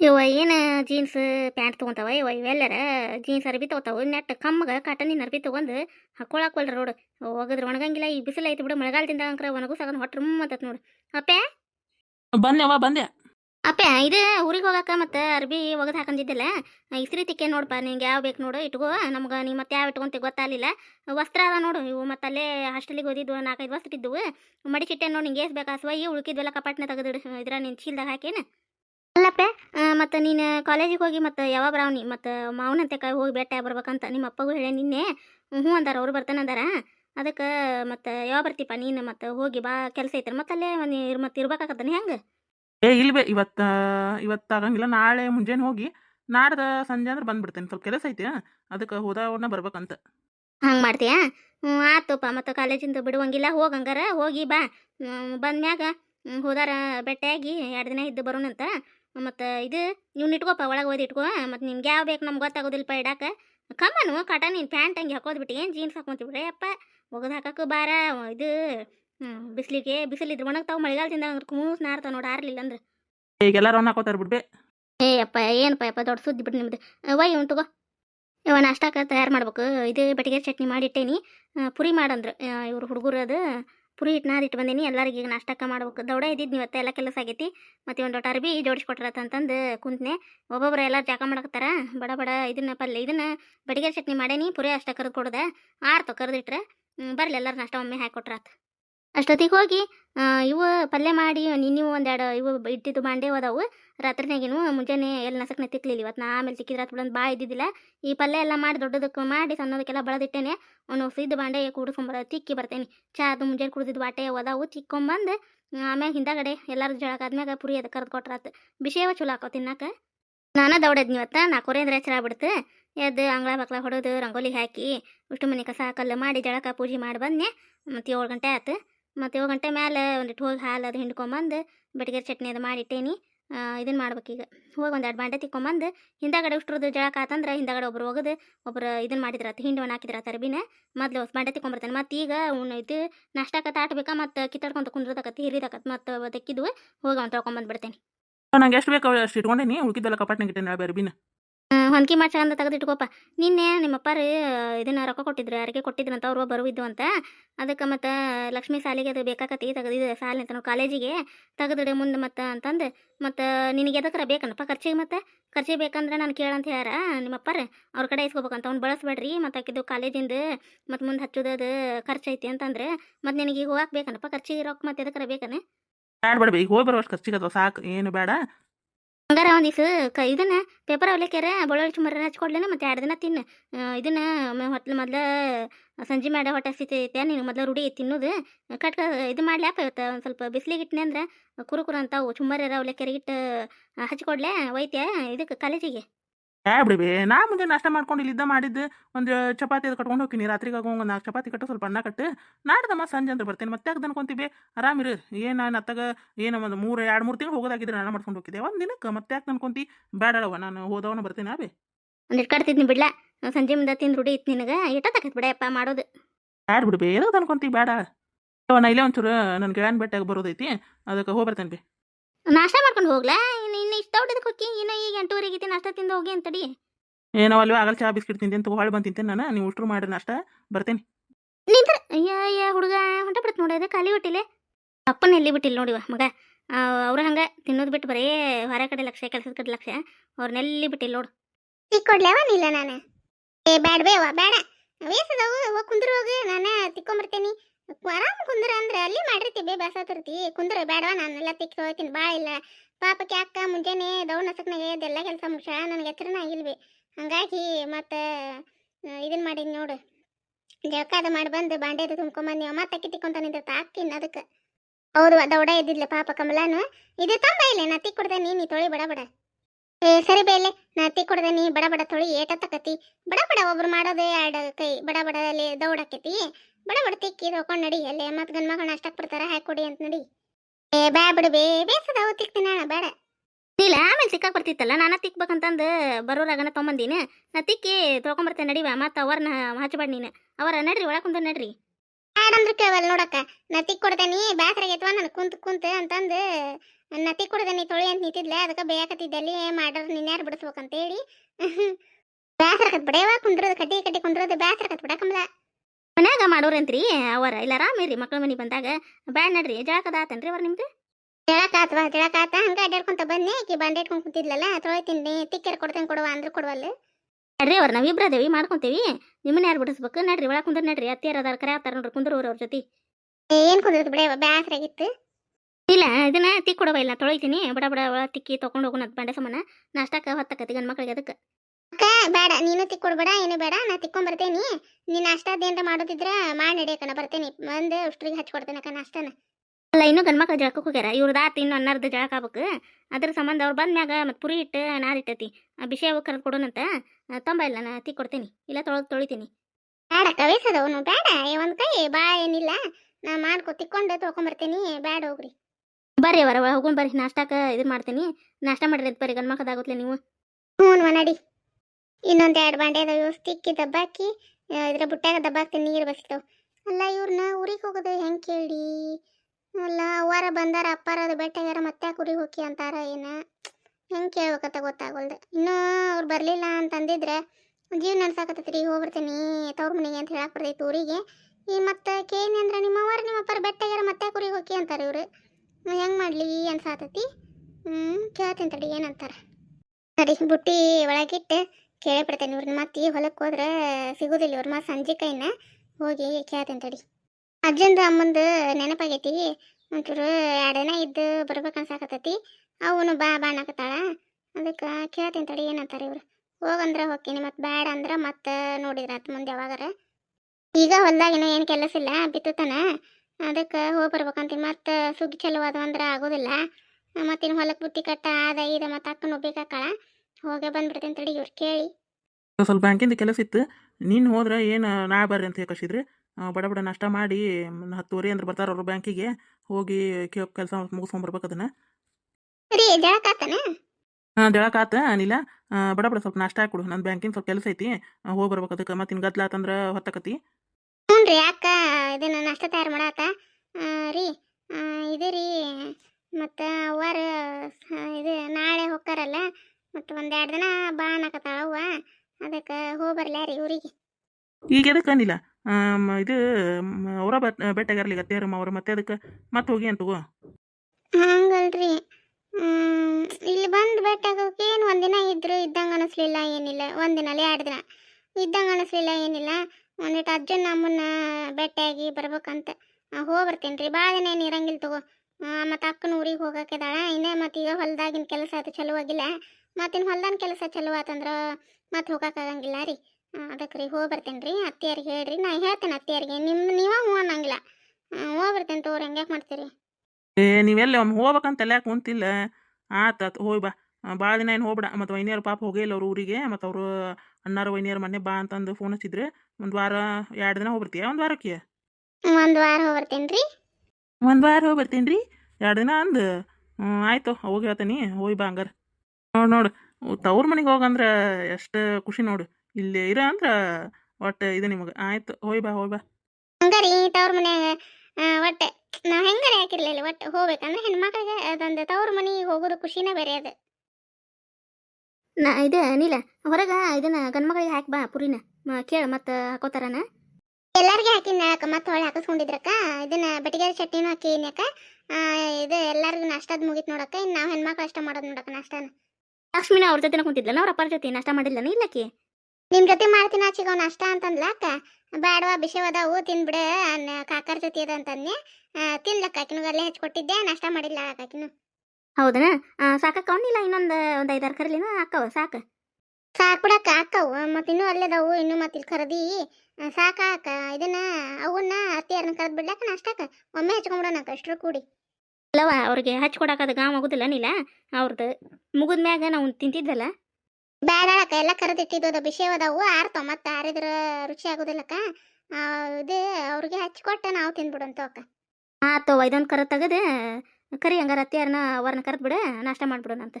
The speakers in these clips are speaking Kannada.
ಇವ ಏನು ಜೀನ್ಸ್ ಪ್ಯಾಂಟ್ ತೊಗೊಂತಾವ? ಇವ ಇವೆಲ್ಲರ ಜೀನ್ಸ್ ಅರ್ಬಿ ತೊಗೋತಾವ. ನೆಟ್ ಕಮ್ಮಗ ಕಾಟನಿನ ಅರ್ಬಿ ತೊಗೊಂಡು ಹಾಕೊಳಕ್ವಲ್ರಿ ರೋಡ್. ಹೋಗದ್ರ ಒಣಗಂಗಿಲ್ಲ ಈ ಬಿಸಿಲು ಐತಿ ಬಿಡು ಮಳೆಗಾಲದಿಂದ ಅಂಕ್ರ ಒಣಗು ಸಾಗನ್ ಹೊಟ್ರು ಅಂತತ್ ನೋಡು. ಅಪ್ಪೆ? ಬನ್ಯವ್ವ ಬಂದೆ. ಅಪ್ಪೆ ಇದು ಊರಿಗೆ ಹೋಗಾಕ ಮತ್ತೆ ಅರ್ಬಿ ಒಗದ್ ಹಾಕಂದಿದ್ದಿಲ್ಲ? ಇಸ್ರಿ ತಿಕ್ಕೆ ನೋಡಪ್ಪ ನಿಂಗೆ ಯಾವ ಬೇಕು ನೋಡು ಇಟ್ಕೋ. ನಮ್ಗೆ ನೀ ಮತ್ತೆ ಯಾವ ಇಟ್ಕೊಂತ ಗೊತ್ತಾಗಲಿಲ್ಲ. ವಸ್ತ್ರ ಅದ ನೋಡು ಇವು ಮತ್ತೆ ಅಲ್ಲೇ ಹಾಸ್ಟೆಲಿಗೆ ಓದಿದ್ವು ನಾಲ್ಕೈದು ವಸ್ತ್ರ ಇದ್ದವು ಮಡಿಚಿಟ್ಟೆ ನೋಡಿ ನಿಂಗೆ ಏಸ್ ಬೇಕಾ? ಸ್ವಯಿ ಉಳ್ಕಿದ್ವೆಲ್ಲ ಕಪಾಟ್ನ ತೆಗೆದಿಡು ಇದ್ರ ನಿನ್ನ ಚೀಲ್ದಾಗ ಹಾಕೇನ? ಅಲ್ಲಪ್ಪ ಮತ್ತು ನೀನು ಕಾಲೇಜಿಗೆ ಹೋಗಿ ಮತ್ತು ಯಾವಾಗ ಬರಾವ್ನಿ? ಮತ್ತು ಮಾವನಂತೆ ಕೈ ಹೋಗಿ ಭೇಟಿ ಬರ್ಬೇಕಂತ ನಿಮ್ಮ ಅಪ್ಪಗೂ ಹೇಳಿ ನಿನ್ನೆ. ಹ್ಞೂ ಅಂದಾರ ಅವ್ರು ಬರ್ತಾನೆ ಅಂದಾರ. ಅದಕ್ಕೆ ಮತ್ತು ಯಾವಾಗ ಬರ್ತೀಪ ನೀನು? ಮತ್ತು ಹೋಗಿ ಬಾ ಕೆಲಸ ಐತ್ರಿ ಮತ್ತೆ ಅಲ್ಲೇ ಒಂದು ಮತ್ತೆ ಇರ್ಬೇಕಾಗತ್ತಾನೆ ಹೆಂಗೆ? ಏ ಇಲ್ವೇ ಇವತ್ತು ಇವತ್ತು ಆಗಂಗಿಲ್ಲ. ನಾಳೆ ಮುಂಜಾನೆ ಹೋಗಿ ನಾಡ್ದ ಸಂಜೆ ಅಂದ್ರೆ ಬಂದ್ಬಿಡ್ತೇನೆ. ಸ್ವಲ್ಪ ಕೆಲಸ ಐತಿ. ಅದಕ್ಕೆ ಹೋದವನ್ನ ಬರ್ಬೇಕಂತ. ಹಂಗೆ ಮಾಡ್ತೀಯಾ? ಹ್ಞೂ ಆತುಪ್ಪ ಮತ್ತು ಕಾಲೇಜಿಂದ ಬಿಡುವಂಗಿಲ್ಲ. ಹೋಗಂಗಾರ ಹೋಗಿ ಬಾ. ಬಂದ ಬಂದ್ಮ್ಯಾಗ ಹೋದಾರ ಭೇಟಿಯಾಗಿ ಎರಡು ದಿನ ಇದ್ದು ಬರೋಣಂತ. ಮತ್ತು ಇದು ನೀವು ಇಟ್ಕೋಪ ಒಳಗೆ ಓದಿ ಇಟ್ಕೋ. ಮತ್ತು ನಿಮ್ಗೆ ಯಾವ ಬೇಕು ನಮ್ಗೆ ಗೊತ್ತಾಗೋದಿಲ್ಲಪ್ಪ ಇಡಾಕ. ಕಮ್ಮನು ಕಾಟನ್ ನೀನು ಪ್ಯಾಂಟ್ ಹಂಗೆ ಹಾಕೋದು ಬಿಟ್ಟು ಏನು ಜೀನ್ಸ್ ಹಾಕೊಂತೀವಿ ಅಪ್ಪ ಒಗದು ಹಾಕಕ್ಕೆ ಬಾರ. ಇದು ಬಿಸಿಲಿಗೆ ಬಿಸಿಲಿದ್ರೆ ಒಣಗ್ತಾವ ಮಳೆಗಾಲದಿಂದ ಕೂಸ್ ನಾರ್ತಾವ ನೋಡಿ ಆರ್ಲಿಲ್ಲ ಅಂದ್ರೆ. ಈಗ ಎಲ್ಲಾರು ಅವ್ನ ಹಾಕೋತಾರ ಬಿಡ್ಬೆ ಏ ಅಪ್ಪ ಏನಪ್ಪ ಅಪ್ಪ ದೊಡ್ಡ ಸುದ್ದಿ ಬಿಟ್ಟು ನಿಮ್ದು. ವೈ ಉಂಟುಗೋ ಇವ ನಾಷ್ಟಾಕ ತಯಾರು ಮಾಡ್ಬೇಕು. ಇದು ಬೆಟ್ಟಿಗೆ ಚಟ್ನಿ ಮಾಡಿಟ್ಟೇನಿ ಪುರಿ ಮಾಡಂದ್ರೆ. ಇವ್ರು ಹುಡುಗರು ಅದು. ಪುರಿ ಹಿಟ್ಟು ನಾದಿಟ್ಟು ಬಂದೀನಿ. ಎಲ್ಲರಿಗೆ ಈಗ ನಾಷ್ಟಕ್ಕೆ ಮಾಡ್ಬೇಕು. ದೌಡ ಇದ್ದಿದ್ದು ಇವತ್ತೆ ಎಲ್ಲ ಕೆಲಸ ಆಗೈತಿ. ಮತ್ತು ಒಂದು ದೊಡ್ಡ ಅರ್ಬಿ ಜೋಡಿಸ್ಕೊಟ್ರತ್ತ ಅಂತಂದು ಕುಂತ್ನೆ. ಒಬ್ಬೊಬ್ರು ಎಲ್ಲರೂ ಜಾಕ ಮಾಡಕತ್ತಾರ. ಬಡ ಬಡ ಇದನ್ನ ಪಲ್ಯ. ಇದನ್ನ ಬಡಿಗೆ ಚಟ್ನಿ ಮಾಡೇನಿ. ಪುರಿ ಅಷ್ಟೇ ಕರೆದು ಕೊಡದೆ. ಆರ್ತು ಕರೆದಿಟ್ರೆ ಬರಲಿ ಎಲ್ಲರೂ ನಾಷ್ಟ ಒಮ್ಮೆ ಹಾಕೊಟ್ರಾತ್. ಅಷ್ಟೊತ್ತಿಗೆ ಹೋಗಿ ಇವು ಪಲ್ಯ ಮಾಡಿ ನಿನ್ನೆ ಒಂದೆರಡು ಇವು ಇಟ್ಟಿದ್ದು ಬಾಂಡೆ ಅದಾವು ರಾತ್ರಿನಾಗಿನೂ ಮುಂಜಾನೆ ಎಲ್ಲಿ ನಸಕ್ನ ತಿಕ್ಲಿಲ್ಲ. ಇವತ್ತು ನಾ ಆಮೇಲೆ ತಿಕ್ಕಿದ್ರೆ ಬಿಡೋದು ಬಾ ಇದ್ದಿದ್ದಿಲ್ಲ. ಈ ಪಲ್ಯ ಎಲ್ಲ ಮಾಡಿ ದೊಡ್ಡದಕ್ಕೆ ಮಾಡಿ ಸಣ್ಣದಕ್ಕೆಲ್ಲ ಬಳದಿಟ್ಟೇನೆ. ಅವನು ಸಿದ್ಧ ಬಾಂಡೆ ಕೂಡಿಸ್ಕೊಂಬರ ತಿಕ್ಕಿ ಬರ್ತೇನೆ. ಚಾ ಅದು ಮುಂಜಾನೆ ಕುಡಿದಿದ್ದು ಬಾಟೆ ಅದಾವು ತಿಕ್ಕೊಂಬಂದು ಆಮ್ಯಾಗ ಹಿಂದಾಗಡೆ ಎಲ್ಲರೂ ಜಳಕ ಆದ್ಮ್ಯಾಗ ಪುರಿ ಅದು ಕರೆದು ಕೊಟ್ರಾತು ಬಿಷೇವ ಚಲೋ ಹಾಕೋ ತಿನ್ನಾಕ. ನಾನು ದೌಡದ್ನಿ ಇವತ್ತು. ನಾಲ್ಕೂವರೆ ಅಂದ್ರೆ ಎಚ್ಚರ ಬಿಡ್ತು ಎದ್ದು ಅಂಗಳ ಬಕ್ಲ ಹೊಡೆದು ರಂಗೋಲಿ ಹಾಕಿ ಉಷ್ಟು ಮನೆ ಕಸ ಕಲ್ಲು ಮಾಡಿ ಜಳಕ ಪೂಜೆ ಮಾಡಿ ಬಂದೆ ಮತ್ತು ಏಳು ಗಂಟೆ ಆಯ್ತು ಮತ್ತು ಏಳು ಗಂಟೆ ಮೇಲೆ ಒಂದಿಟ್ಟು ಹೋಗಿ ಹಾಲು ಅದು ಹಿಂಡ್ಕೊಂಬಂದು ಬೆಟಗೇರಿ ಚಟ್ನಿ ಅದು ಮಾಡಿಟ್ಟೇನಿ. ಇದನ್ನು ಮಾಡ್ಬೇಕೀಗ ಹೋಗಿ ಒಂದು ಎರಡು ಬಾಂಡೆ ತಿಕ್ಕೊಂಬಂದು ಹಿಂದಾಗಡೆ ಉಷ್ಟ್ರದ್ದು ಜಳಕ ಆತಂದ್ರೆ ಹಿಂದಾಗಡೆ ಒಬ್ರು ಹೋಗೋದು, ಒಬ್ರು ಇದನ್ನು ಮಾಡಿದ್ರತ್ತ ಹಿಂಡವನ್ನ ಹಾಕಿದ್ರೆ ಅರ್ಬಿನ ಮೊದಲು ಬಾಂಡೆ ತಿಕ್ಕೊಂಬರ್ತಾನೆ. ಮತ್ತು ಈಗ ಉಣ್ಣು ಇದು ನಾಷ್ಟಕ್ಕೆ ತಾಟ್ಬೇಕಾ ಮತ್ತು ಕಿತ್ತಾಡ್ಕೊಂತ ಕುಂದ್ರದಕ್ಕೆ ಹಿರಿದಕತ್ ಮತ್ತು ತೆಕ್ಕಿದ್ವು, ಹೋಗಿ ಅವ್ನು ತೊಗೊಂಬಂದ್ಬಿಡ್ತೇನೆ ನಂಗೆ ಎಷ್ಟು ಬೇಕು ಅಷ್ಟು ಇಟ್ಕೊಂಡೇನಿ, ಉಳ್ಕಿದ್ದೆಲ್ಲ ಕಪಾಟ್ನಾಗ ಇಟ್ಟೇನೆ ಬೇರ್ಬಿನ ಹೊಂದ್ಕಿ ಮಾಡಿ ಚಂದ ತೆಗೆದಿಟ್ಕೋಪ. ನಿನ್ನೆ ನಿಮ್ಮ ಅಪ್ಪಾರು ಇದನ್ನ ರೊಕ್ಕ ಕೊಟ್ಟಿದ್ರು, ಯಾರಿಗೆ ಕೊಟ್ಟಿದ್ರು ಅಂತ ಅವ್ರು ಬರುವಿದ್ದು ಅಂತ. ಅದಕ್ಕೆ ಮತ್ತೆ ಲಕ್ಷ್ಮೀ ಸಾಲಿಗೆ ಅದು ಬೇಕಾಕತಿ, ತೆಗೆದಿದ್ದು ಸಾಲ ಅಂತ ಕಾಲೇಜಿಗೆ ತೆಗೆದಿಡೆ ಮುಂದೆ ಮತ್ತೆ ಅಂತಂದು. ಮತ್ತೆ ನಿನಗೆ ಎದಕ್ಕರ ಬೇಕನಪ್ಪ ಖರ್ಚಿಗೆ ಮತ್ತೆ? ಖರ್ಚಿಗೆ ಬೇಕಂದ್ರೆ ನಾನು ಕೇಳಂತ ಹೇಳ್ಯಾರ. ನಿಮ್ಮ ಅಪ್ಪಾರ, ಅವ್ರ ಕಡೆ ಇಸ್ಕೋಬೇಕಂತ ಅವ್ನು ಬಳಸ್ಬೇಡ್ರಿ ಮತ್ತೆ ಆಕಿದ್ದು ಕಾಲೇಜಿಂದ ಮತ್ತೆ ಮುಂದೆ ಹಚ್ಚೋದದು ಖರ್ಚು ಐತಿ ಅಂತಂದ್ರೆ ಮತ್ತೆ ನಿನಗೆ ಈಗ ಹೋಗಕ್ಕೆ ಬೇಕನಪ್ಪ, ಖರ್ಚಿಗೆ ರೊಕ್ಕ ಮತ್ತೆ ಎದಕ್ಕರ ಬೇಕನ? ಬೇಡ ಈಗ ಹೋಗಿ ಬರೋಷ್ಟು ಖರ್ಚಿಗೆ ಸಾಕು, ಏನು ಬೇಡ ಹಂಗಾರ ಒಂದಿವ್ಸ ಕ ಇದನ್ನ ಪೇಪರ್ ಅವಲೇಕ್ಯಾರ ಬೆಳ್ಳುಳ್ಳಿ ಚುಮರ ಹಚ್ಕೊಡ್ಲೇನ ಮತ್ತೆ ಎರಡು ದಿನ ತಿನ್ನು. ಇದನ್ನ ಹೊಟ್ಲು ಮೊದ್ಲ ಸಂಜೆ ಮಾಡ ಹೊಟ್ಟೆ ಸಿತೈತೆ ನೀನು ಮೊದ್ಲ ರೂಢಿ ತಿನ್ನೋದು. ಕಟ್ಕ ಇದು ಮಾಡ್ಲ್ಯಾಪ ಇವತ್ತು ಒಂದು ಸ್ವಲ್ಪ ಬಿಸಿಲಿಗೆ ಇಟ್ಟನೆ ಅಂದ್ರೆ ಕುರುಕುರು ಕುರು ಅಂತಾವು, ಚುಮ್ಮರ ಅವಲೇಕ್ಯಾರ ಇಟ್ಟು ಹಚ್ಕೊಡ್ಲೆ ಒಯ್ತ್ಯಾ ಇದಕ್ಕೆ ಕಾಲೇಜಿಗೆ? ಏ ಬಿಡಿಬೇ ನಾ ಮುಂದೆ ನಾಷ್ಟ ಮಾಡ್ಕೊಂಡು ಇಲ್ಲಿದ್ದ ಮಾಡಿದ್ದು ಒಂದು ಚಪಾತಿ ಅದು ಕಟ್ಕೊಂಡು ಹೋಗ್ತೀನಿ. ರಾತ್ರಿಗೆ ಆಗೋ ಒಂದು ನಾಲ್ಕು ಚಪಾತಿ ಕಟ್ಟು ಸ್ವಲ್ಪ ಅನ್ನ ಕಟ್ಟು. ನಾಡ್ದಮ್ಮ ಸಂಜೆ ಅಂತ ಬರ್ತೇನೆ. ಮತ್ತೆ ಯಾಕೆ ಅನ್ಕೊಂತೀವಿ ಆರಾಮಿರು ಏನು ನಾನು ಅತ್ತಾಗ ಏನು ಒಂದು ಮೂರು ಎರಡು ಮೂರು ತಿಂಗಳು ಹೋಗೋದಾಗಿದ್ರೆ ನಾನು ಮಾಡ್ಕೊಂಡು ಹೋಗಿದ್ದೆ ಒಂದು ದಿನಕ್ಕೆ? ಮತ್ತೆ ಯಾಕೆ ಅನ್ಕೊಂತಿ ಬೇಡವ ನಾನು ಹೋದವನ ಬರ್ತೇನೆ. ಅಬೇ ಒಂದಿಟ್ಟು ಕಟ್ತಿದ್ನಿ ಬಿಡ್ಲ. ಸಂಜೆ ಮುಂದೆ ತಿಂದು ರೂಢಿ ಇತ್ತು ನಿನಗೆ. ಇಟ್ಟ ತಕತ್ ಬಿಡಪ್ಪ ಮಾಡೋದು. ಬ್ಯಾಡ ಬಿಡ್ಬೇ ಏನೋ ಅನ್ಕೊಂತಿ ಬೇಡ ನಾ ಇಲ್ಲೇ ಒಂಚೂರು ನನ್ನ ಗೆಳೆಯನ್ ಬೆಟ್ಟಾಗ ಬರೋದೈತಿ. ಅದಕ್ಕೆ ಹೋಗಿ ಬಿ ಬೇ. ನಾಷ್ಟ ಮಾಡ್ಕೊಂಡು ಹೋಗ್ಲಾ? ಇನ್ನು ಇನ್ನು ಇಷ್ಟ ಹೊಡೆದಕ್ಕೆ ಹೋಗಿ ಇನ್ನು ಈಗ ನಾಷ್ಟ ತಿಂದು ಹೋಗಿ ಅಂತಡಿ. ಏನೋ ಅಲ್ವಾ ಆಗಲ್ ಚಾ ಬಿಸ್ಕಿಟ್ ತಿಂತೇನೆ ತಗೋ ಹೊಳ್ಳಿ ಬಂದು ತಿಂತೇನೆ ನಾನು. ನೀವು ಉಷ್ಟ್ರು ಮಾಡಿ ನಾಷ್ಟ. ಬರ್ತೇನೆ. ನಿಂತ್ರ. ಅಯ್ಯ ಅಯ್ಯ ಹುಡುಗ ಹೊಂಟ ಬಿಡ್ತು ನೋಡಿ ಖಾಲಿ ಬಿಟ್ಟಿಲ್ಲ ಅಪ್ಪನ ಎಲ್ಲಿ ಬಿಟ್ಟಿಲ್ಲ ನೋಡಿವ ಮಗ. ಅವ್ರ ಹಂಗ ತಿನ್ನೋದು ಬಿಟ್ಟು ಬರೀ ಹೊರ ಕಡೆ ಲಕ್ಷ ಕೆಲಸದ ಕಡೆ ಲಕ್ಷ. ಅವ್ರನ್ನೆಲ್ಲಿ ಬಿಟ್ಟಿಲ್ಲ ನೋಡು. ಈಗ ನಿಲ್ಲ ನಾನು? ಏ ಬ್ಯಾಡ ಬೇವ ಬೇಡ ವೇಸದವು ಹೋಗಿ ಕುಂದ್ರ ಹೋಗಿ ನಾನು ತಿಕ್ಕೊಂಬರ್ತೇನಿ ಆರಾಮ್ ಕುಂದ್ರ ಅಂದ್ರೆ ಅಲ್ಲಿ ಮಾಡಿರ್ತಿ ಬೇ ಬೇಸತ್ತಿರ್ತಿ ಕುಂದ್ರ ಬೇಡವ ನಾನೆಲ್ಲ ತಿಕ್ಕಿ ಹೋಗ್ತೀನಿ. ಭಾಳ ಇಲ್ಲ. ಪಾಪಕ್ಕೆ ಅಕ್ಕ ಮುಂಜಾನೆ ದೌಡ್ ನಸಕ್ನಾಗ ಇದೆಲ್ಲ ಕೆಲಸ ಮುಗ್ಸ ನನಗೆ ಎಚ್ಚರನ ಆಗಿಲ್ವಿ. ಹಂಗಾಗಿ ಮತ್ತೆ ಇದನ್ನ ಮಾಡಿದ್ ನೋಡು. ಜಳಕ ಅದು ಮಾಡಿ ಬಂದು ಬಾಂಡೆ ಅದು ತುಂಬ್ಕೊಂಬಂದು ನೀವು ಮತ್ತೆ ಅಕ್ಕಿ ತಿಕ್ಕೊಂತ ನಿಂತಿರ್ತ ಅದಕ್ಕೆ. ಹೌದು ದೌಡ ಇದ್ದಿದ್ಲ ಪಾಪ ಕಮಲಾನು. ಇದು ತಂಬ ಇಲ್ಲ. ನಾ ತಿಕ್ ಕೊಡ್ದೆ ನೀ ತೊಳಿ ಬಡ ಬಡ. ಏ, ಸರಿ ಬೇಲೆ ನಾ ತಿಕ್ ಕೊಡ್ದೆ ನೀ ಬಡ ಬಡ ತೊಳಿ. ಏಟ ತಕತಿ. ಬಡ ಬಡ ಒಬ್ರು ಮಾಡೋದೇ ಎರಡು ಕೈ. ಬಡ ಬಡ ಅಲ್ಲಿ ದೌಡ್ ಬಡ ಬಡ ತಿಕ್ಕಿ ತೊಗೊಂಡು ನಡಿ. ಅಲ್ಲೇ ಮತ್ತೆ ಗಂಡ ಮಗನ ಅಷ್ಟಕ್ಕೆ ಹಾಕಿ ಕೊಡಿ ಅಂತ ನಡಿ. ಏ ಬ್ಯಾ ಬಿಡು ಬೇ. ಬೇಸದ ಅವು ತಿಕ್ತೀನಿ ಅಣ್ಣ ಬೇಡ ಇಲ್ಲ ಆಮೇಲೆ ತಿಕ್ಕಕ್ಕೆ ಬರ್ತಿತ್ತಲ್ಲ? ನಾನು ತಿಕ್ಬೇಕಂತಂದು ಬರೋರಾಗನ ತೊಗೊಂಬಂದೀನಿ ನಾ ತಿಕ್ಕಿ ತೊಗೊಂಬರ್ತೇನೆ ನಡಿವ ಮತ್ತೆ ಅವ್ರನ್ನ ಹಚ್ಚಬೇಡ ನೀನು. ಅವರ ನಡ್ರಿ ಒಳಗೆ ಕುಂತ ನಡ್ರಿ. ಆಡಂದ್ರೆ ಕೇವಲ್ ನೋಡಕ್ಕ. ನಾ ತಿಕ್ ಕೊಡ್ತೇನಿ ಬ್ಯಾಸರ ಆಗೈತವ ನಾನು ಕುಂತ ಕುಂತ ಅಂತಂದು ನತಿ ತಿಕ್ ನೀ ತೊಳಿ ಅಂತ ನಿಂತಿದ್ಲೆ. ಅದಕ್ಕೆ ಬೇಯಾಕತ್ತಿದ್ದಲ್ಲಿ ಮಾಡ್ರ ನಿನ್ಯಾರು ಬಿಡಿಸ್ಬೇಕಂತೇಳಿ ಬ್ಯಾಸರಕತ್ ಬಿಡೇವ ಕುಂದ್ರದು ಕಟ್ಟಿ ಕಟ್ಟಿ ಕುಂದ್ರದು ಬ್ಯಾಸರಕತ್ ಬಿಡ ಕಮಲ. ಮನ್ಯಾಗ ಮಾಡೋರಂತ್ರಿ? ಅವರ ಇಲ್ಲ ಆರಾಮಿರಿ ಮಕ್ಳ ಮನೆ ಬಂದಾಗ ಬ್ಯಾಡ್ ನಡ್ರಿ. ಜಳಕದಾತನ್ರಿ ಅವ್ರ ನಿಮ್ದು? ಜಳಕಾತ್ವಾ ಜಳಕಾತ ಹಂಗ ಅಡ್ಡಾಡ್ಕೊಂತ ಬನ್ನಿ ಆಕಿ ಬಂಡೆ ಇಟ್ಕೊಂಡ್ ಕುಂತಿದ್ಲಲ್ಲ ತೊಳಿತೀನಿ ತಿಕ್ಕೇರ್ ಕೊಡ್ತೇನೆ ಕೊಡುವ ಅಂದ್ರೆ ಕೊಡುವಲ್ಲ. ನಡ್ರಿ ಅವ್ರ ನಾವ್ ಇಬ್ರ ಅದೇವಿ ಮಾಡ್ಕೊಂತೀವಿ. ನಿಮ್ಮನ್ನ ಯಾರು ಬಿಡಿಸ್ಬೇಕು? ನಡ್ರಿ ಒಳಗೆ ಕುಂದ್ರ ನಡ್ರಿ. ಅತ್ತಿಯರ್ ಅದಾರ ಕರೆ ಆತಾರ ನೋಡ್ರಿ ಕುಂದ್ರ ಅವ್ರ ಜೊತೆ. ಏನ್ ಕುಂದ್ರದ್ ಬಿಡ ಬ್ಯಾಸರಾಗಿತ್ತು. ಇಲ್ಲ ಇದನ್ನ ತಿಕ್ಕೊಡವ ಇಲ್ಲ ತೊಳಿತೀನಿ. ಬಡ ಬಡ ಒಳ ತಿಕ್ಕಿ ತಗೊಂಡು ಹೋಗೋಣ ಬಂಡೆ ಸಮಾನ. ನಾಷ್ಟಕ್ಕ ಹೊತ್ತಕತಿ ಗಂಡ್ ಮಕ್ಳಿಗೆ ಅದಕ್ಕೆ. ಅಕ್ಕ ಬೇಡ ನೀನು ತಿಕ್ಕೊಡ್ಬೇಡ ಏನು ಬೇಡ ನಾ ತಿಕ್ಕೊಂಡ್ ಬರ್ತೇನಿ ನೀನ್ ನಾಷ್ಟ ಅದೇನ್ರ ಮಾಡೋದಿದ್ರ ಮಾಡಿ ನಡಿಯಕನ ಬರ್ತೇನಿ. ಬಂದು ಉಷ್ಟ್ರಿಗೆ ಹಚ್ಕೊಡ್ತೇನೆ ಅಕ್ಕ ನಾಷ್ಟನ. ಅಲ್ಲ ಇನ್ನೂ ಗಂಡ್ ಮಕ್ಳು ಜಳಕಕ್ಕೆ ಹೋಗ್ಯಾರ. ಇವ್ರದ್ದು ಆತು ಇನ್ನು ಅನ್ನರ್ದು ಜಳಕ ಆಗ್ಬೇಕು. ಅದ್ರ ಸಂಬಂಧ ಅವ್ರು ಬಂದ್ಮ್ಯಾಗ ಮತ್ತು ಪುರಿ ಇಟ್ಟು ನಾರಿಟ್ಟೈತಿ ಬಿಸಿ ಅವು ಕರೆದು ಕೊಡೋಣಂತ ಆ, ತೊಂಬ ಇಲ್ಲ ನಾ ತಿ ಕೊಡ್ತೀನಿ ಇಲ್ಲ ತೊಳೆದು ತೊಳಿತೀನಿ. ಬೇಡ ಕವೇಸದವನು ಬೇಡ ಒಂದು ಒಂದ್ ಕೈ ಬಾ ಏನಿಲ್ಲ. ನಾ ಮಾಡ್ಕೊ ತಿಕ್ಕೊಂಡು ತೊಗೊಂಬರ್ತೀನಿ ಬೇಡ ಹೋಗ್ರಿ. ಬರ್ರಿ ಅವರ ಹೋಗೋಣ ಬರ್ರಿ. ನಾಷ್ಟಾಕ ಇದು ಮಾಡ್ತೀನಿ. ನಾಷ್ಟ ಮಾಡ್ರಿ ಬರ್ರಿ ಗಂಡ್ ಮಕ್ಕದಾಗುತ್ತಲೆ ನೀವು. ಹ್ಞೂ ನಡಿ. ಇನ್ನೊಂದ್ ಎರಡು ಬಾಂಡೆ ಅದಾವ. ಇವ್ ತಿಕ್ಕಿ ದಬ್ಬಾಕಿ ಇದ್ರ ಬುಟ್ಟಾಗ ದಬ್ಬಾಕ್ತೀನಿ ನೀರು ಬಸಿತಾವ. ಅಲ್ಲ ಇವ್ರನ್ನ ಊರಿಗೆ ಹೋಗೋದು ಹೆಂಗೆ ಕೇಳಿ? ಅಲ್ಲ, ಅವ್ವಾರ ಬಂದಾರ, ಅಪ್ಪಾರ ಅದು ಬೆಟ್ಟಾಗ್ಯಾರ ಮತ್ತೆ ಊರಿಗೆ ಹೋಗಿ ಅಂತಾರ ಏನ? ಹೆಂಗ್ ಕೇಳ್ಬೇಕಂತ ಗೊತ್ತಾಗಲ್ದು. ಇನ್ನೂ ಅವ್ರು ಬರಲಿಲ್ಲ ಅಂತಂದಿದ್ರೆ ಜೀವ ನಡ್ಸಾಕತ್ತೈತ್ರಿ ಹೋಗ್ಬರ್ತೀನಿ ತವ್ರ ಮನೆಗೆ ಅಂತ ಹೇಳಕ್ ಬರ್ತೈತಿ ಊರಿಗೆ. ಈ ಮತ್ತೆ ಕೇಳಿ ಅಂದ್ರೆ ನಿಮ್ಮ ಅವ್ವಾರ, ನಿಮ್ಮ ಅಪ್ಪಾರ ಬೆಟ್ಟಾಗ್ಯಾರ ಮತ್ತೆ ಊರಿಗೆ ಹೋಗಿ ಅಂತಾರೆ ಇವ್ರು? ಹೆಂಗ್ ಮಾಡ್ಲಿ ಅನ್ಸಾತತಿ? ಹ್ಮ್, ಕೇಳ್ತೀನಿ ತಡಿ, ಏನಂತಾರೆ? ಸರಿ, ಬುಟ್ಟಿ ಒಳಗಿಟ್ಟು ಕೇಳೇ ಬಿಡ್ತೇನೆ ಇವ್ರನ್ನ ಮತ್ತೆ ಹೊಲಕ್ಕೆ ಹೋದ್ರೆ ಸಿಗುದಿಲ್ಲ ಇವ್ರ ಮತ್ತೆ ಸಂಜೆ ಕೈನ ಹೋಗಿ ಕೇಳ್ತೇನೆ ತಡಿ. ಅಜ್ಜಂದು ಅಮ್ಮಂದು ನೆನಪಾಗೈತಿ. ಒಂಚೂರು ಎರಡು ದಿನ ಇದ್ದು ಬರ್ಬೇಕು ಅನ್ಸಾಕತ್ತೈತಿ. ಅವನು ಬಾ ಬಾ ಅನ್ನಕತ್ತಾಳ. ಅದಕ್ಕೆ ಕೇಳ್ತೇನೆ ತಡಿ ಏನಂತಾರೆ ಇವ್ರು. ಹೋಗಂದ್ರೆ ಹೋಗ್ತೀನಿ ಮತ್ತೆ ಬ್ಯಾಡ ಅಂದ್ರೆ ಮತ್ತೆ ನೋಡಿದ್ರೆ ಅತ್ತ ಮುಂದೆ ಯಾವಾಗಾರ. ಈಗ ಹೊಲ್ದಾಗಿನ ಏನು ಕೆಲಸ ಇಲ್ಲ, ಬಿತ್ತುತ್ತಾನ. ಅದಕ್ಕೆ ಹೋಗಿ ಬರ್ಬೇಕಂತೀನಿ ಮತ್ತೆ ಸುಗ್ಗಿ ಚಲೋ ಅದು ಅಂದ್ರೆ ಆಗೋದಿಲ್ಲ. ಮತ್ತಿನ್ನು ಹೊಲಕ್ಕೆ ಬುತ್ತಿ ಕಟ್ಟ ಆದ, ಇದು ಮತ್ತೆ ಅಕ್ಕನ ಒಬ್ಬೇಕಾಕಳ ಹೋಗೇ ಬಂದ್ಬಿಡ್ತೇನೆ ತಡಿ ಇವ್ರು ಕೇಳಿ. ಸ್ವಲ್ಪ ಬ್ಯಾಂಕಿಂದ ಕೆಲಸ ಇತ್ತು. ನೀನು ಹೋದ್ರೆ ಏನು ನಾ ಬರ್ರಿ ಅಂತ ಕಳಿಸಿದ್ರಿ. ಬಡ ಬಡ ನಷ್ಟ ಮಾಡಿ ಹತ್ತುವರೆ ಅಂದ್ರೆ ಬರ್ತಾರ ಅವರು ಬ್ಯಾಂಕಿಗೆ. ಹೋಗಿ ಕೆಲಸ ಮುಗಿಸ್ಕೊಂಬರ್ಬೇಕು ಅದನ್ನು. ರೀ ಹಾಂ ಅನಿಲ. ಬಡ ಬಡ ಸ್ವಲ್ಪ ನಾಷ್ಟ ಹಾಕೊಡು ನನ್ನ ಬ್ಯಾಂಕಿನ ಸ್ವಲ್ಪ ಕೆಲಸ ಐತಿ. ಹೋಗಿ ಬರ್ಬೇಕು ಅದಕ್ಕೆ. ಮತ್ತೆ ಇನ್ನು ಗದ್ಲ ಆತಂದ್ರೆ ಹೊತ್ತಕತಿ ಹ್ಞೂ ರೀ ಅಕ್ಕ ಇದನ್ನ ನಾಷ್ಟ ತಯಾರು ಮಾಡಾತ ರೀ ಇದು ರೀ. ಮತ್ತು ಅವರು ಇದು ನಾಳೆ ಹೋಗ್ತಾರಲ್ಲ ಮತ್ತು ಒಂದೆರಡು ಎರಡು ದಿನ ಬಾ ಅನ್ನಕತ್ತಾಳ ಅವ್ವ. ಅದಕ್ಕೆ ಹೋಗಿ ಬರ್ಲಾ ರೀ ಊರಿಗೆ. ಈಗ ಎದಕ್ಕೆ ಅನಿಲ್ಲ ಆಮ್, ಇದು ಅವರ ಬಟ್ ಬೆಟ್ಟಾಗ್ಯಾರಲಿ ಅವ್ರ ಮತ್ತೆ ಅದಕ್ಕೆ ಮತ್ತೆ ಹೋಗಿ ಅಂತ ಹಂಗಲ್ರಿ. ಇಲ್ಲಿ ಬಂದು ಬೆಟ್ಟಾಗೋಕೆ ಏನು ಒಂದಿನ ಇದ್ರು ಇದ್ದಂಗೆ ಅನಿಸ್ಲಿಲ್ಲ ಏನಿಲ್ಲ. ಒಂದಿನ ಅಲ್ಲ ಎರಡು ದಿನ. ಇದ್ದಂಗೆ ಅನಿಸ್ಲಿಲ್ಲ ಏನಿಲ್ಲ. ಒಂದಿಟ್ಟು ಅಜ್ಜನ ನಮ್ಮನ್ನ ಭೇಟಿಯಾಗಿ ಬರ್ಬೇಕಂತ. ಹೋಗಿ ಬರ್ತೀನಿ ರೀ ಭಾಳ ದಿನ ಏನು ಇರಂಗಿಲ್ಲ ತಗೋ. ಮತ್ತು ಅಕ್ಕನ ಊರಿಗೆ ಹೋಗಕ್ಕಿದಾಳ ಇನ್ನೇ ಮತ್ತು ಈಗ ಹೊಲ್ದಾಗಿನ ಕೆಲಸ ಅದು ಚಲೋ ಆಗಿಲ್ಲ. ಮತ್ತಿನ್ನು ಹೊಲ್ದಾನ ಕೆಲಸ ಚಲೋ ಆತಂದ್ರೆ ಮತ್ತೆ ಹೋಗಕ್ಕಾಗಂಗಿಲ್ಲ ರೀ. ಅದಕ್ಕೆ ರೀ ಹೋಗಿ ಬರ್ತೇನೆ ರೀ ಅತ್ತಿಯರಿಗೆ ಹೇಳ್ರಿ. ನಾ ಹೇಳ್ತೇನೆ ಅತ್ತಿಯರಿಗೆ ನಿಮ್ಮ ನೀವ ಹ್ಞೂ ಅನ್ನಂಗಿಲ್ಲ. ಹೋಗಿ ಬರ್ತೇನೆ ತೋರಿ ಹಂಗ್ಯಾಕೆ ಮಾಡ್ತೀರಿ? ಏ ನೀವೆಲ್ಲ ಒಮ್ಮೆ ಹೋಗ್ಬೇಕಂತ ಎಲ್ಲ ಕುಂತಿಲ್ಲ? ಆತ ಆತು ಹೋಗಿ ಬಾ. ಭಾಳ ದಿನ ಏನು ಹೋಗ್ಬೇಡ. ಮತ್ತು ವೈನಿಯರ್ ಪಾಪ ಹೋಗೇ ಇಲ್ಲ ಅವ್ರ ಊರಿಗೆ. ಮತ್ತು ಅವರು ಅಣ್ಣಾರು ವೈನಿಯರ್ ಮೊನ್ನೆ ಬಾ ಅಂತಂದು ಫೋನ್ ಹಚ್ಚಿದ್ರೆ. ಒಂದು ವಾರ ಎರಡು ದಿನ ಹೋಗ್ಬರ್ತೀಯ ಒಂದು ವಾರಕ್ಕೆ? ಒಂದು ವಾರ ಹೋಗಿ ಬರ್ತೀನಿ ರೀ. ಒಂದು ವಾರ ಹೋಗಿ ಬರ್ತೀನಿ ರೀ? ಎರಡು ದಿನ ಅಂದು. ಹ್ಞೂ ಆಯಿತು ಹೋಗಿ ಹೇಳ್ತೀನಿ. ಹೋಯ್ ಬಾ ಹಂಗಾರೆ. ನೋಡು ನೋಡು. ತವ್ರ ಮನೆಗೆ ಹೋಗಂದ್ರೆ ಎಷ್ಟು ಖುಷಿ ನೋಡು. ಇಲ್ಲಿ ಇರ ಅಂದ್ರೆ ಒಟ್ಟು ಇದು ನಿಮಗೆ. ಆಯ್ತು ಹೋಯ್ ಬಾ ಹೋಯ್ ಬಾ. ಹಂಗಾರಿ ತವ್ರ ಮನ್ಯಾಗ ಆ, ಒಟ್ಟು ನಾವು ಹೆಂಗಾರ ಹಾಕಿರ್ಲಿಲ್ಲ ಒಟ್ಟೆ ಹೋಗ್ಬೇಕಂದ್ರೆ ಹೆಣ್ಮಕ್ಳಿಗೆ ಅದೊಂದು ತವ್ರ ಮನೆಗೆ ಹೋಗೋದು ಖುಷಿನೇ ಬೇರೆ ಅದು. ನಾ ಇದು ನೀಲ ಹೊರಗ ಇದನ್ನ ಗಂಡ್ ಮಗಳಿಗೆ ಹಾಕಿ ಬಾ ಪುರಿನ. ಕೇಳ ಮತ್ತೆ ಹಾಕೋತಾರನ? ಎಲ್ಲಾರ್ಗೆ ಹಾಕಿನ ಅಕ್ಕ ಮತ್ತೆ ಹೊಳೆ ಹಾಕಸ್ಕೊಂಡಿದ್ರಕ್ಕ? ಇದನ್ನ ಬೆಟ್ಟಿಗೆ ಚಟ್ನಿನೂ ಹಾಕಿನ್ಯಾಕ ಇದು ಎಲ್ಲರಿಗೂ ನಾಷ್ಟದ ಮುಗಿತ್ ನೋಡಕ್ಕ ಇನ್ನು ನಾವು ಹೆಣ್ಮಕ್ಳು ಅಷ್ಟ ಮಾಡೋದು ನೋಡಕ್ಕ ನಾಷ್ಟನ. ಲಕ್ಷ್ಮಿನ ಅವ್ರ ಜೊತೆ ಕುಂತಿದ್ಲ ಅವ್ರ ಅಪ್ಪರ ಜೊತೆ ನಾಷ್ಟ ಮಾಡಿಲ್ಲನ ಇಲ್ಲಕಿ? ನಿಮ್ ಜೊತೆ ಮಾಡ್ತೀನಿ ಆಚೆಗೆ ಅವ್ನು ನಾಷ್ಟ ಅಂತಂದ್ಲ ಅಕ್ಕ ಬ್ಯಾಡವಾ ಬಿಸಿವದಾವು ತಿನ್ಬಿಡ ಕಾಕರ್ ಜೊತೆ ಅದ ಅಂತಂದ್ನೆ. ತಿನ್ಲಕ್ಕ ಆಕಿನೂ ಅಲ್ಲೇ ಹಚ್ಕೊಟ್ಟಿದ್ದೆ ನಾಷ್ಟ ಮಾಡಿಲ್ಲ ಆಕಿನು. ಹೌದನ? ಸಾಕಕ್ಕ ಅವನಿಲ್ಲ ಇನ್ನೊಂದು ಒಂದು ಐದಾರು ಕರಲಿನ ಅಕ್ಕವ ಸಾಕ? ಸಾಕ್ ಬಿಡಕ್ಕ ಅಕ್ಕವು ಮತ್ತೆ ಇನ್ನೂ ಅಲ್ಲದವು ಇನ್ನು ಮತ್ತೆ ಇಲ್ಲಿ ಕರದಿ. ಸಾಕ ಅಕ್ಕ ಇದನ್ನ ಅವನ್ನ ಅತ್ತಿಯರನ್ನ ಕರೆದ್ ಬಿಡ್ಲಕ್ಕ ನಾಷ್ಟಕ್ಕ ಒಮ್ಮೆ ಹಚ್ಕೊಂಡ್ಬಿಡೋಣಕ್ಕ ಅಷ್ಟ್ರು ಕೂಡಿ. ಅಲ್ಲವ ಅವ್ರಿಗೆ ಹಚ್ಕೊಡಕದ ಗಾಮ್ ಆಗುದಿಲ್ಲ ನೀಲ ಅವ್ರದ್ದು ಮುಗಿದ ಮ್ಯಾಗ ನಾವು ತಿಂತಿದ್ವಲ್ಲ ಬೇಡಕ್ಕ ಎಲ್ಲ ಕರೆದಿಟ್ಟಿದ್ದು ಅದಾವು ಆರ್ತಾವ ಮತ್ತೆ ಆರಿದ್ರ ರುಚಿ ಆಗುದಿಲ್ಲಕ್ಕ. ಇದು ಅವ್ರಿಗೆ ಹಚ್ಕೊಟ್ಟ ನಾವು ತಿಂದ್ಬಿಡಂತ ಅಕ್ಕ. ಆತು ಇದೊಂದು ಕರ ತಗದು. ಕರಿ ಹಂಗಾರ ಅತ್ತಿಯಾರನ ಅವ್ರನ್ನ ಕರೆದ್ ಬಿಡ ನಾಷ್ಟ ಮಾಡ್ಬಿಡೋಣ ಅಂತ.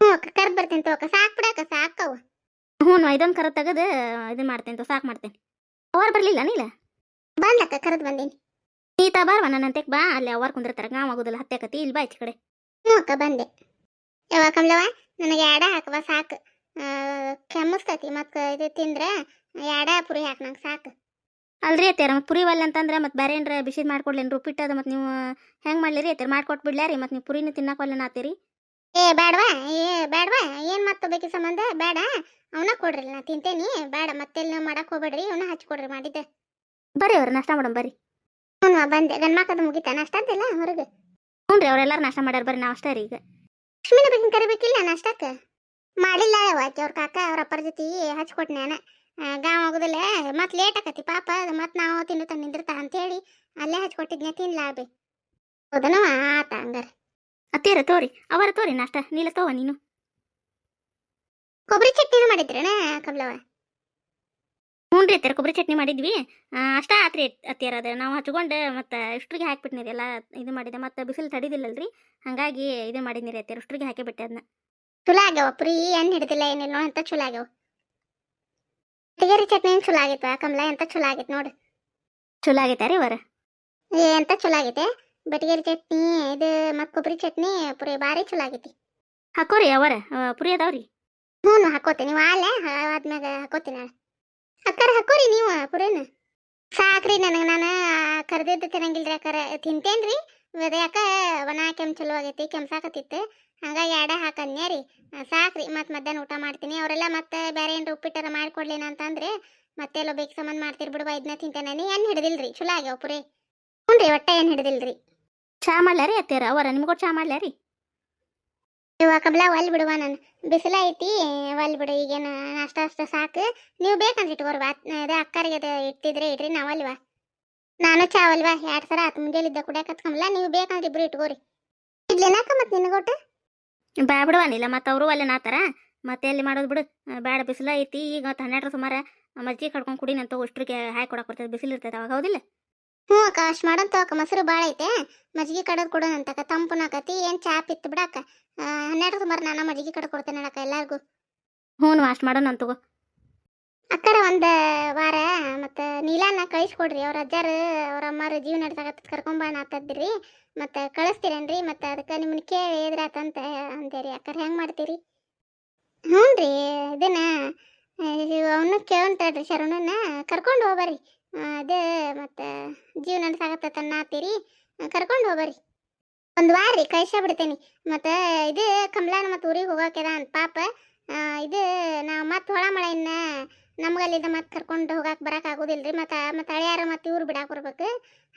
ಹ್ಞೂ ಅಕ್ಕ ಕರೆದ್ ಬರ್ತೀನಿ ತೋಕ ಸಾಕ್ ಬಿಡಕ್ಕ ಸಾಕವು ಹ್ಞೂ ಇದೊಂದು ಕರ ಇದು ಇದನ್ನ ಮಾಡ್ತೇನೆ ಸಾಕು ಮಾಡ್ತೇನೆ. ಅವ್ರು ಬರಲಿಲ್ಲ ನೀಲ ಬಂದಕ್ಕ ಕರೆದ್ ಬಂದೀನಿ. ಈತ ಬಾರ್ವ ನನ್ನಂತೆ ಬಾ. ಅಲ್ಲಿ ಅವ್ವಾರ್ ಕುಂದಿರ್ತಾರ. ಗಾಮ್ ಆಗುದಿಲ್ಲ. ಹತ್ತೆ ಕತಿ ಇಲ್ಲಿ ಬಾ ಈಚೆ ಕಡೆ. ಹ್ಞೂ ಅಕ್ಕ ಬಂದೆ. ಯಾವ ಕಮಲವ ನನಗೆ ಎಡ ಹಾಕುವ ಸಾಕು. ಕೆಮ್ಮಸ್ತತಿ. ಮತ್ತು ಇದು ತಿಂದ್ರೆ ಎಡ ಪುರಿ ಹಾಕ್ ನಂಗೆ ಸಾಕು. ಅಲ್ರಿ ಅತ್ಯಾರ ಮತ್ತೆ ಪುರಿ ಬಲ್ಲ ಅಂತಂದ್ರೆ ಮತ್ತೆ ಬೇರೆ ಏನ್ರ ಬಿಸಿದ್ ಮಾಡ್ಕೊಡ್ಲೇನು ರುಪ್ಪಿಟ್ಟು ಅದು ಮತ್ತು ನೀವು ಹೆಂಗೆ ಮಾಡ್ಲಿರಿ ಅತ್ಯಾರ ಮಾಡ್ಕೊಟ್ಟು ಮತ್ತೆ ರೀ ಮತ್ತು ನೀವು ಪುರಿನ ತಿನ್ನಕ್ಕೆ ನಾತೀರಿ ಏ ಬೇಡವಾ ಏ ಬೇಡವಾ ಏನು ಮತ್ತೆ ಬೇಕಿ ಸಂಬಂಧ? ಬೇಡ ಅವನ ಕೊಡ್ರಿ ನಾ ತಿಂತೇನಿ. ಬೇಡ ಮತ್ತೆ ಮಾಡಕ್ಕೆ ಹೋಗ್ಬೇಡ್ರಿ. ಅವನ ಹಚ್ಕೊಡ್ರಿ ಮಾಡಿದ್ದೆ. ಬರ್ರಿ ಅವ್ರು ನಾಷ್ಟ ಮಾಡೋಣ ಬರ್ರಿ ಹ್ಞೂ ಬಂದೆ. ಗಂಡ್ಮಕ್ಕದು ಮುಗಿತಾ? ನಾಷ್ಟ ಅಂತಿಲ್ಲ ಹೊರಗೆ? ಹ್ಞೂ ರೀ ನಾಷ್ಟ ಮಾಡ್ಯಾರ ಬರ್ರಿ ನಾವು ಅಷ್ಟೇ ರೀ ಈಗ. ಲಕ್ಷ್ಮಿನ ಬಗ್ಗೆ ಕರಿಬೇಕಿಲ್ಲ ನಾಷ್ಟಕ್ಕೆ? ಮಾಡಿಲ್ಲ ಆಕೆ ಅವ್ರ ಕಾಕ, ಅವ್ರ ಅಪ್ಪರ ಜೊತೆ ಹಚ್ಕೊಟ್ ನಾನು ಗಾಂವ್ ಹೋಗುದಿಲ್ಲ, ಮತ್ತೆ ಲೇಟ್ ಆಕತಿ ಪಾಪ ಮತ್ತೆ ನಾವು ತಿನ್ನುತ್ತ ಅಂತ ಹೇಳಿ ಅಲ್ಲೇ ಹಚ್ಕೊಟ್ಟಿದ್ನೆ ತಿನ್ಲಾ ಬಿ. ಹೌದನವ ಆತ ಹಂಗಾರೆ. ಅತ್ತೇರ ತೋರಿ, ಅವರ ತೋರಿ ನಾಷ್ಟ? ನೀಲ ತೋವ ನೀನು? ಕೊಬ್ಬರಿ ಚಟ್ನಿನೂ ಮಾಡಿದ್ರಣ ಕಮಲವ ಹ್ಞೂ ರೀ ಕೊಬ್ಬರಿ ಚಟ್ನಿ ಮಾಡಿದ್ವಿ. ಅಷ್ಟ ಆತ್ರಿ ಅತ್ತಿಯರ ಅದು. ನಾವು ಹಚ್ಕೊಂಡು ಮತ್ತು ಇಷ್ಟ್ರಿಗೆ ಹಾಕ್ಬಿಟ್ನಿ ಎಲ್ಲಾ ಇದು ಮಾಡಿದೆ. ಮತ್ತು ಬಿಸಿಲು ತಡಿದಿಲ್ಲಲ್ರಿ. ಹಾಗಾಗಿ ಇದು ಮಾಡಿದ್ನಿ ರೀ ಅತ್ಯಾರ ಇಷ್ಟ್ರಿಗೆ ಹಾಕಿಬಿಟ್ಟೆ ಅದನ್ನ ಚಲೋ ಆಗ್ಯಾವ ಪ್ರೀ ಏನ್ ಹಿಡಿದಿಲ್ಲ ಏನಿಲ್ಲ ಅಂತ ಚಲೋ ಆಗ್ಯಾವ? ಟಗರಿ ಚಟ್ನಿ ಚಲೋ ಆಗೈತ ಕಮಲ ಎಂತ ಚಲೋ ಆಗೈತೆ ನೋಡು. ಚಲೋ ಆಗೈತೆ ರೀ ಅವರ ಏ ಎಂತ ಚಲೋ ಆಗೈತೆ? ಬಟಗೇರಿ ಚಟ್ನಿ ಇದು ಮತ್ತು ಕೊಬ್ಬರಿ ಚಟ್ನಿ ಪುರಿ ಭಾರಿ ಚಲೋ ಆಗೈತಿ. ಹಾಕೋರಿ ಅವರ ಪುರಿ ಅದಾವ್ರಿ? ಹ್ಞೂ ಹಾಕೋತೀನಿ ನೀವು ಆಲೆ ಆದ್ಮ್ಯಾಗ ಹಾಕೋತೀನಿ? ಅಕ್ಕಾರ ಹಾಕೋರಿ ನೀವು ಪುರೇನ? ಸಾಕ್ರಿ ನನಗೆ, ನಾನು ಕರ್ದಿದ್ದು ತಿನ್ನಂಗಿಲ್ರಿ ಅಕ್ಕಾರ. ತಿಂತೇನ್ರಿ ಯಾಕ ಒಣ ಕೆಮ್ಮು ಚಲೋ ಆಗೈತಿ ಕೆಮ್ಸಾಕತ್ತಿತ್ತು ಹಂಗಾಗಿ ಎರಡ ಹಾಕನ್ಯ ರೀ ಸಾಕ್ರಿ, ಮತ್ತೆ ಮಧ್ಯಾಹ್ನ ಊಟ ಮಾಡ್ತೀನಿ. ಅವರೆಲ್ಲ ಮತ್ತೆ ಬೇರೆ ಏನ್ರ ಉಪ್ಪಿಟ್ಟಾರ ಮಾಡ್ಕೊಡ್ಲೇನ ಅಂತಂದ್ರೆ ಮತ್ತೆಲ್ಲೋ ಬೇಕು ಸಂಬಂಧ ಮಾಡ್ತಿರ್ ಬಿಡುವ ಇದನ್ನ ತಿಂತೇನೆ ಏನು ಹಿಡಿದಿಲ್ರಿ, ಚಲೋ ಆಗ್ಯಾವ ಪುರಿ. ಹ್ಞೂ ರೀ ಒಟ್ಟ ಏನು ಹಿಡಿದಿಲ್ರಿ. ಚಾ ಮಾಡ್ಲಾರಿ ರೀ ಅತ್ಯಾರ ಅವರ ನಿಮ್ಗೂ ಚಾ ಮಾಡ್ಲಾ ರೀ ಇವ ಕಬ್ಲ ಒಲ್ ಬಿಡುವ ನಾನು. ಬಿಸಿಲ ಐತಿ ಒಲ್ ಬಿಡು, ಈಗೇನು ಅಷ್ಟ ಅಷ್ಟ ಸಾಕು. ನೀವು ಬೇಕಂತ ಇಟ್ಕೋರಿ ಬಾ ಅಕ್ಕರಿಗೆ ಇಟ್ಟಿದ್ರೆ ಇಡ್ರಿ ನಾವಲ್ವಾ ನಾನು ಚಾವಲ್ವಾ ಎರಡ್ ಸರ ಇದ್ದ ಮುಂಜಾನಿದ್ದ ಕುಡಿಯಕತ್ಕೊಂಬಲ್ಲ ನೀವು ಬೇಕಂದ್ರೆ ಇಬ್ರು ಇಟ್ಕೋರಿ. ಇಡ್ಲೇನಾಕ ಮತ್ತೆ ನಿನಗೊಟ್ಟು ಬ್ಯಾ ಬಿಡುವನಿಲ್ಲ ಮತ್ತು ಅವರು ಅಲ್ಲೇ ನಾತಾರ. ಮತ್ತೆ ಎಲ್ಲಿ ಮಾಡೋದು ಬಿಡು. ಬೇಡ ಬಿಸಿಲು ಐತಿ. ಈಗ ಹನ್ನೆರಡರ ಸುಮಾರ ಮಜ್ಜಿಗೆ ಕಡ್ಕೊಂಡು ಕುಡಿ ನಂತ ಅಷ್ಟ್ರಿಗೆ ಹಾಕಿ ಕೊಡಕ್ಕೆ ಬರ್ತದೆ ಬಿಸಿಲು ಇರ್ತದೆ ಅವಾಗ ಹೌದಿಲ್ಲ? ಹ್ಞೂ ಅಕ್ಕ ಅಷ್ಟು ಮಾಡೋಣ ತೋಕ ಮೊಸರು ಭಾಳ ಐತೆ. ಮಜ್ಜಿಗೆ ಕಡದ್ ಕೊಡೋಣಂತಕ್ಕ ತಂಪುನಾಕತಿ ಏನು ಚಾ ಪಿತ್ತು ಬಿಡಕ್ಕ ಹನ್ನೆರಡು ಸುಮಾರು ನಾನು ಮಜ್ಜಿಗೆ ಕಡೆ ಕೊಡ್ತೇನೆ ಅಕ್ಕ ಎಲ್ಲಾರ್ಗೂ. ಹ್ಞೂ ಅಷ್ಟು ಮಾಡೋಣ ತಗೋ. ಅಕ್ಕರ ಒಂದು ವಾರ ಮತ್ತು ನೀಲಾನ ಕಳಿಸ್ಕೊಡ್ರಿ ಅವ್ರ ಅಜ್ಜಾರು ಅವ್ರ ಅಮ್ಮಾರು ಜೀವ ನಡ್ಸಾಕತ್ತ ಕರ್ಕೊಂಬಾಣ ಆತದ್ರಿ ಮತ್ತು ಕಳಿಸ್ತೀರೇನ್ರಿ ಮತ್ತು ಅದಕ್ಕೆ ನಿಮ್ಮನ್ನ ಕೇಳಿ ಎದ್ರಾತಂತ ಅಂತೇರಿ ಅಕ್ಕರ ಹೆಂಗೆ ಮಾಡ್ತೀರಿ? ಹ್ಞೂ ರೀ ಇದನ್ನ ಅವನು ಕೇಳ್ತಾಳ್ರಿ ಶರಣನ ಕರ್ಕೊಂಡು ಹೋಗ್ಬರ್ರಿ ಅದೇ ಮತ್ತು ಜೀವ ನಡ್ಸಾಕತ್ತ ಆತೀರಿ. ಕರ್ಕೊಂಡು ಹೋಗ್ರಿ ಒಂದು ವಾರ ರೀ ಕಳ್ಸೇ ಬಿಡ್ತೇನೆ. ಮತ್ತೆ ಇದು ಕಮಲಾನ ಮತ್ತು ಊರಿಗೆ ಹೋಗೋಕೆದ ಅಂತ ಪಾಪ. ಇದು ನಾವು ಮತ್ತೆ ಹೊಳ ಮಳೆಯನ್ನ ನಮ್ಗಲ್ಲಿಂದ ಮತ್ತೆ ಕರ್ಕೊಂಡು ಹೋಗಕ್ಕೆ ಬರಕ್ಕೆ ಆಗೋದಿಲ್ಲ ರೀ ಮತ್ತೆ ಮತ್ತೆ ಹಳೆಯಾರ ಮತ್ತೆ ಇವ್ರು ಬಿಡಾಕ ಬರ್ಬೇಕು.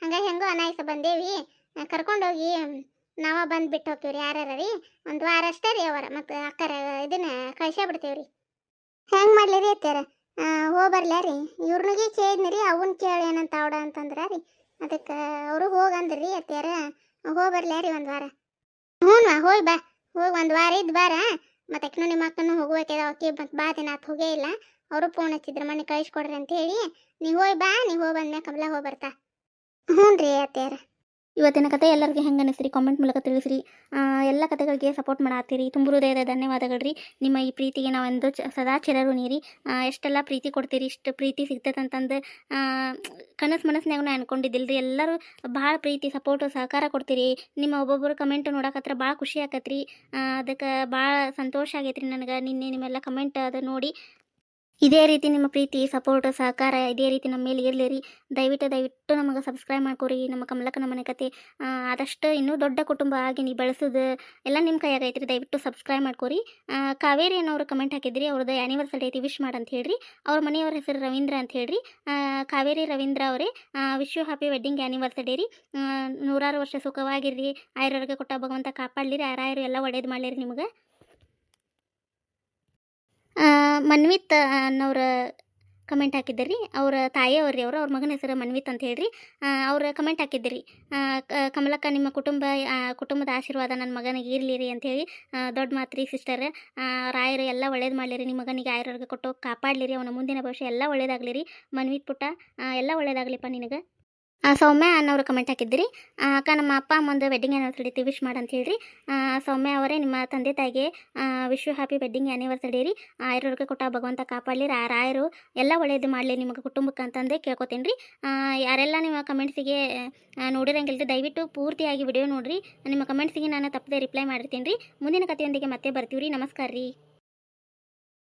ಹಂಗಾಗಿ ಹೆಂಗೋ ಅನಾಯಸ ಬಂದೇವಿ. ಕರ್ಕೊಂಡೋಗಿ ನಾವ ಬಂದು ಬಿಟ್ಟು ಹೋಗ್ತೀವಿ ರೀ ಯಾರ್ಯಾರ ರೀ. ಒಂದು ವಾರ ಅಷ್ಟೇ ರೀ ಅವರ. ಮತ್ತು ಅಕ್ಕರ ಇದನ್ನ ಕಳ್ಸೇ ಬಿಡ್ತೀವಿ ರೀ ಹೆಂಗೆ ಮಾಡಲಿ ರೀ ಅತ್ಯಾರ ಹೋಗಿ ಬರ್ಲ ರೀ. ಇವ್ರನಿಗೆ ಕೇಳಿದ್ನಿ ರೀ ಅವನ್ ಕೇಳಿ ಏನಂತ ಅವಡ ಅಂತಂದ್ರ ರೀ. ಅದಕ್ಕೆ ಅವರು ಹೋಗಂದ್ರಿ ಅತ್ಯಾರ ಹೋಗ್ಬರ್ಲ ರೀ ಒಂದು ವಾರ. ಹ್ಞೂ ಹೋಗಿ ಬಾ. ಹೋಗಿ ಒಂದು ವಾರ ಇದ್ದು ಬಾರ. ಮತ್ತೆ ಅಕ್ಕನು ನಿಮ್ಮ ಅಕ್ಕನೂ ಹೋಗುವಕ್ಕೆ ಅವಕ್ಕೆ ಮತ್ತೆ ಬಾ ದಿನ ಆತು, ಹೋಗೇ ಇಲ್ಲ. ಅವರು ಫೋನ್ ಹಚ್ಚಿದ್ರು, ಮನೆ ಕಳಿಸ್ಕೊಡ್ರಿ ಅಂತ ಹೇಳಿ ನೀವು ಹೋಗಿ ಬಾ ನೀವು ಹೋಗಿ ಬಂದ್ಮ್ಯಾಗ ಕಮಲ ಹೋಗಿ ಬರ್ತಾ. ಹ್ಞೂ ರೀ ಅತ್ಯಾರ ಇವತ್ತಿನ ಕತೆ ಎಲ್ಲರಿಗೂ ಹೆಂಗೆ ಅನಿಸ್ರಿ? ಕಾಮೆಂಟ್ ಮೂಲಕ ತಿಳಿಸ್ರಿ. ಎಲ್ಲ ಕತೆಗಳಿಗೆ ಸಪೋರ್ಟ್ ಮಾಡಾತ್ತೀರಿ. ತುಂಬ ಹೃದಯದ ಧನ್ಯವಾದಗಳು ರೀ ನಿಮ್ಮ ಈ ಪ್ರೀತಿಗೆ ನಾವೊಂದು ಚ, ಸದಾ ಚಿರರು ನೀರಿ. ಎಷ್ಟೆಲ್ಲ ಪ್ರೀತಿ ಕೊಡ್ತೀರಿ, ಇಷ್ಟು ಪ್ರೀತಿ ಸಿಗ್ತೈತೆ ಅಂತಂದು ಕನಸು ಮನಸ್ಸಿನಾಗೂ ಅನ್ಕೊಂಡಿದ್ದಿಲ್ಲ ರೀ ಎಲ್ಲರೂ ಭಾಳ ಪ್ರೀತಿ ಸಪೋರ್ಟು ಸಹಕಾರ ಕೊಡ್ತೀರಿ. ನಿಮ್ಮ ಒಬ್ಬೊಬ್ಬರು ಕಮೆಂಟ್ ನೋಡಕತ್ರ ಭಾಳ ಖುಷಿ ಆಕತ್ರಿ. ಅದಕ್ಕೆ ಭಾಳ ಸಂತೋಷ ಆಗೈತ್ರಿ ನನಗೆ. ನಿನ್ನೆ ನಿಮ್ಮೆಲ್ಲ ಕಮೆಂಟ್ ಅದು ನೋಡಿ ಇದೇ ರೀತಿ ನಿಮ್ಮ ಪ್ರೀತಿ ಸಪೋರ್ಟ್ ಸಹಕಾರ ಇದೇ ರೀತಿ ನಮ್ಮ ಮೇಲೆ ಇರಲಿ ರೀ. ದಯವಿಟ್ಟು ದಯವಿಟ್ಟು ನಮಗೆ ಸಬ್ಸ್ಕ್ರೈಬ್ ಮಾಡ್ಕೊರಿ. ನಮ್ಮ ಕಮಲಕ್ಕನ ಮನೆ ಕತೆ ಆದಷ್ಟು ಇನ್ನೂ ದೊಡ್ಡ ಕುಟುಂಬ ಆಗಿ ನೀವು ಬೆಳೆಸೋದು ಎಲ್ಲ ನಿಮ್ಮ ಕೈಯಾಗ ಐತ್ರಿ. ದಯವಿಟ್ಟು ಸಬ್ಸ್ಕ್ರೈಬ್ ಮಾಡ್ಕೊರಿ. ಕಾವೇರಿ ಅನ್ನೋರು ಕಮೆಂಟ್ ಹಾಕಿದ್ರಿ. ಅವ್ರದ್ದು ಆ್ಯನಿವರ್ಸರಿ ಐತಿ ವಿಶ್ ಮಾಡಿ ಮಾಡಂತ ಹೇಳ್ರಿ. ಅವ್ರ ಮನೆಯವ್ರ ಹೆಸರು ರವೀಂದ್ರ ಅಂತ ಹೇಳ್ರಿ. ಕಾವೇರಿ ರವೀಂದ್ರ ಅವರೇ wish you happy wedding anniversary ರೀ. ನೂರಾರು ವರ್ಷ ಸುಖವಾಗಿರ್ರಿ. ಆಯ್ರವ್ರಿಗೆ ಕೊಟ್ಟ ಭಗವಂತ ಕಾಪಾಡಲಿ ರೀ. ಆರಾಯರು ಎಲ್ಲ ಒಳ್ಳೇದು ಮಾಡಲಿ ನಿಮಗೆ. ಮನ್ವಿತ್ ಅನ್ನೋರ ಕಮೆಂಟ್ ಹಾಕಿದ್ದರಿ. ಅವ್ರ ತಾಯಿಯವ್ರಿ ಅವರು ಅವ್ರ ಮಗನ ಹೆಸರು ಮನ್ವಿತ್ ಅಂತ ಹೇಳ್ರಿ. ಅವ್ರ ಕಮೆಂಟ್ ಹಾಕಿದ್ದೀರಿ. ಕಮಲಕ್ಕ ನಿಮ್ಮ ಕುಟುಂಬ ಕುಟುಂಬದ ಆಶೀರ್ವಾದ ನನ್ನ ಮಗನಿಗೆ ಇರಲಿ ರೀ ಅಂಥೇಳಿ ದೊಡ್ಡ ಮಾತ್ರಿ ಸಿಸ್ಟರ್ ರಾಯರು ಎಲ್ಲ ಒಳ್ಳೇದು ಮಾಡಲಿರಿ. ನಿಮ್ಮ ಮಗನಿಗೆ ಆಯುರ್ವರ್ಗ ಕೊಟ್ಟು ಕಾಪಾಡಲಿರಿ. ಅವನ ಮುಂದಿನ ಭವಿಷ್ಯ ಎಲ್ಲ ಒಳ್ಳೇದಾಗಲಿ ರೀ ಮನ್ವಿತ್ ಪುಟ್ಟ ಎಲ್ಲ ಒಳ್ಳೇದಾಗಲಿಪ್ಪ ನಿನಗೆ. ಸೌಮ್ಯ ಅನ್ನೋರು ಕಮೆಂಟ್ ಹಾಕಿದ್ರಿ ಅಕ್ಕ ನಮ್ಮ ಅಪ್ಪ ಅಮ್ಮಂದು ವೆಡ್ಡಿಂಗ್ ಆ್ಯನಿವರ್ಸರಿ ವಿಶ್ ಮಾಡಂತ ಹೇಳ್ರಿ. ಸೌಮ್ಯ ಅವರೇ ನಿಮ್ಮ ತಂದೆ ತಾಯಿಗೆ ವಿಶ್ ಹ್ಯಾಪಿ ವೆಡ್ಡಿಂಗ್ ಆ್ಯನಿವರ್ಸರಿ ರೀ. ಆಯುರ್ವೇದಕ್ಕೆ ಕೊಟ್ಟ ಭಗವಂತ ಕಾಪಾಡಲಿ. ಆ ರಾಯರು ಎಲ್ಲ ಒಳ್ಳೆಯದು ಮಾಡಲಿ ನಿಮಗೆ ಕುಟುಂಬಕ್ಕೆ ಅಂತಂದೇ ಕೇಳ್ಕೊತೀನಿ ರೀ. ಯಾರೆಲ್ಲ ನಿಮ್ಮ ಕಮೆಂಟ್ಸಿಗೆ ನೋಡಿರಂಗಿಲ್ಲ ದಯವಿಟ್ಟು ಪೂರ್ತಿಯಾಗಿ ವಿಡಿಯೋ ನೋಡಿರಿ. ನಿಮ್ಮ ಕಮೆಂಟ್ಸಿಗೆ ನಾನು ತಪ್ಪದೆ ರಿಪ್ಲೈ ಮಾಡಿರ್ತೀನಿ ರೀ. ಮುಂದಿನ ಕಥೆಯೊಂದಿಗೆ ಮತ್ತೆ ಬರ್ತೀವಿ ರೀ. ನಮಸ್ಕಾರ ರೀ.